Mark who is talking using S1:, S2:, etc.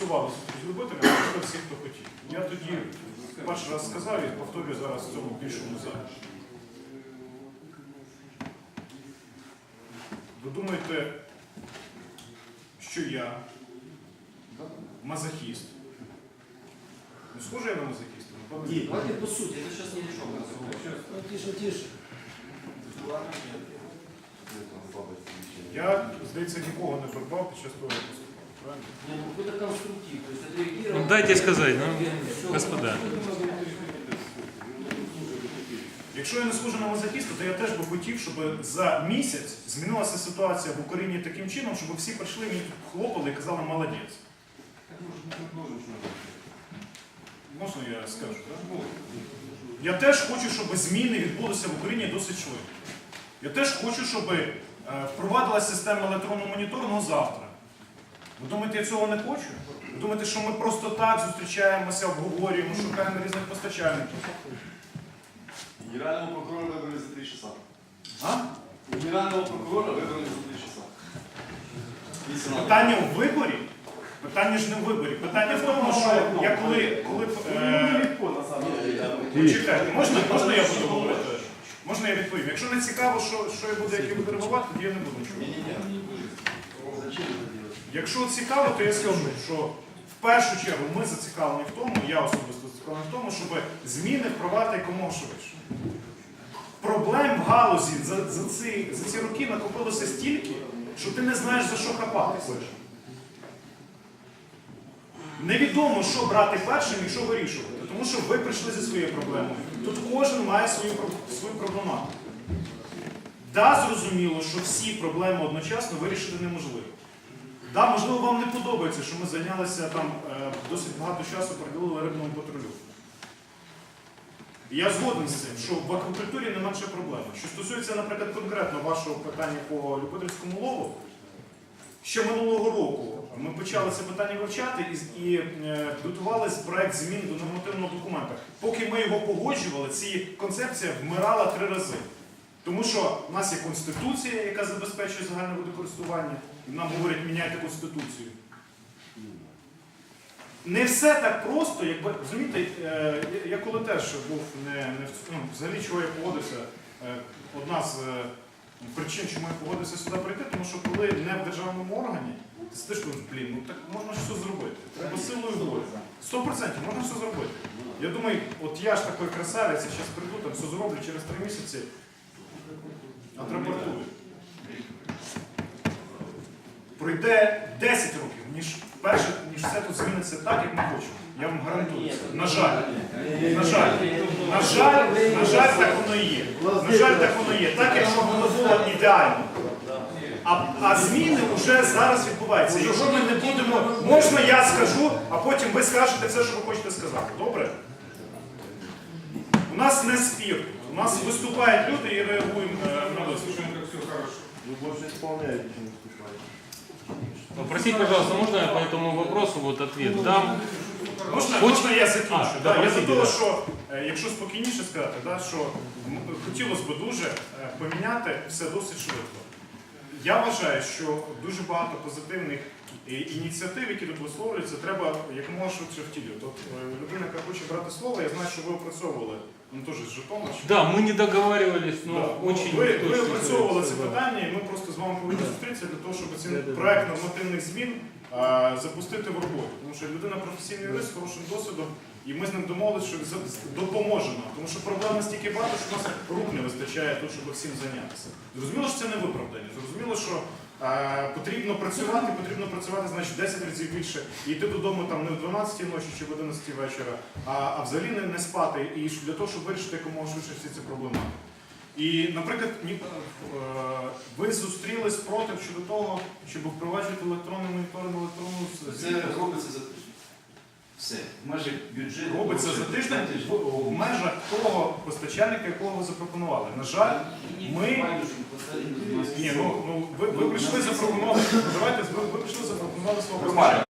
S1: ініціювали зустріч з любителями, прийшли всі, хто хотів. Я тоді перший раз сказав і повторюю зараз в цьому більшому залі. Ви думаєте, що я мазохіст? Ну, схоже я на мазохіста? Ні.
S2: Давайте по сути, это сейчас не.
S3: Ну, Тише, тише.
S1: Я, здається, нікого не придбав під час того виступу.
S2: Ну.
S4: Ну, дайте сказать, ну, господа.
S1: Якщо я не схожу на мазохіста, то я теж би хотів, щоб за місяць змінилася ситуація в Україні таким чином, щоб всі прийшли мені хлопали і казали молодець. Можна я скажу, так? Я теж хочу, щоб зміни відбулися в Україні досить швидко. Я теж хочу, щоб е, впровадилася система електронного моніторингу завтра. Ви думаєте, я цього не хочу? Ви думаєте, що ми просто так зустрічаємося, обговорюємо, шукаємо різних постачальників?
S5: Генерального прокурора выбрали за три часа.
S1: А?
S5: Генерального прокурора выбрали за три часа. И сенатора.
S1: Питання в виборі? Питання ж не в виборі. Питання в тому, що я коли, коли б, е,
S5: Легко, на самом деле.
S1: почекайте, можна, можна я буду говорити? Можна я відповім? Якщо не цікаво, що, що я буду, як я буду реагувати, тоді я не буду нічого.
S5: Зачем это делать?
S1: Якщо цікаво, то я скажу, що в першу чергу ми зацікавлені в тому, я особисто зацікавлений в тому, щоб зміни впровадити якомога швидше. Проблем в галузі за, за, ці, за ці роки накопилося стільки, що ти не знаєш за що хапатися. Невідомо, що брати першим і що вирішувати, тому що ви прийшли зі своєю проблемою. Тут кожен має свою, свою проблематику. Да, зрозуміло, що всі проблеми одночасно вирішити неможливо. Да, можливо, вам не подобається, що ми зайнялися там е, досить багато часу приділили рибному патрулю. Я згоден з цим, що в аквакультурі не менше проблема. Що стосується, наприклад, конкретно вашого питання по любительському лову, ще минулого року ми почали це питання вивчати і, і е, підготували проект змін до нормативного документа. Поки ми його погоджували, ці концепція вмирала три рази. Тому що в нас є конституція, яка забезпечує загальне водокористування, і нам говорять, міняйте конституцію. Не все так просто, якби розумієте, е, я- коли теж був не, не ну, взагалі чого я погодився. е, Одна з е, причин, чому я погодився сюди прийти, тому що коли не в державному органі, ти сидиш блін, ну так можна все зробити. Треба силою волі. Сто процентів можна все зробити. Я думаю, от я ж такий красавець, я зараз прийду, там все зроблю через три місяці, отрапортую. Пройде 10 років, ніж перше, ніж все тут зміниться так, як ми хочемо. Я вам гарантую. це. На жаль. На жаль. На жаль, на жаль, так воно і є. На жаль, так воно є. Так, якщо воно було ідеально. А, а зміни вже зараз відбуваються. Якщо ми не будемо, можна я скажу, а потім ви скажете все, що ви хочете сказати. Добре? У нас не спір. У нас виступають люди і реагуємо е, на виступ.
S5: Вы больше исполняете, чем выступаете.
S4: Попросить, пожалуйста, можно я по этому вопросу вот ответ дам?
S1: Можна,
S4: Хоч-
S1: можна я закінчу?
S4: А,
S1: Да,
S4: да,
S1: я за
S4: простите,
S1: того,
S4: да.
S1: що е, якщо спокійніше сказати, да, що м, хотілося б дуже е, поміняти все досить швидко. Я вважаю, що дуже багато позитивних е, ініціатив, які тут висловлюються, треба якомога швидше втілювати. От е, людина, яка хоче брати слово, я знаю, що ви опрацьовували ну, теж з Житомирщини.
S4: Да, мы не договаривались, но
S1: Да.
S4: очень...
S1: ви, ви
S4: точно
S1: опрацьовували це
S4: сказали.
S1: питання, і ми просто з вами повинні зустрітися для того, щоб цей проект нормативних змін а, запустити в роботу. Тому що людина професійний юрист з хорошим досвідом, і ми з ним домовилися, що за- допоможемо. Тому що проблем настільки багато, що у нас рук не вистачає тут, щоб всім зайнятися. Зрозуміло, що це не виправдання. Зрозуміло, що потрібно працювати, потрібно працювати значить 10 разів більше і йти додому там не в 12 ночі чи в 11 вечора, а, а взагалі не, не спати. І для того, щоб вирішити якомога швидше всі ці проблеми. І, наприклад, е, ви зустрілись проти щодо того, щоб впроваджувати електронний моніторинг електронну
S2: Це робиться за тиждень. Все. В межах бюджету.
S1: робиться за тиждень в, межах того постачальника, якого ви запропонували. На жаль, ми- ні, ну, ну ви, ви прийшли запропонували. Давайте ви, ви прийшли запропонували свого.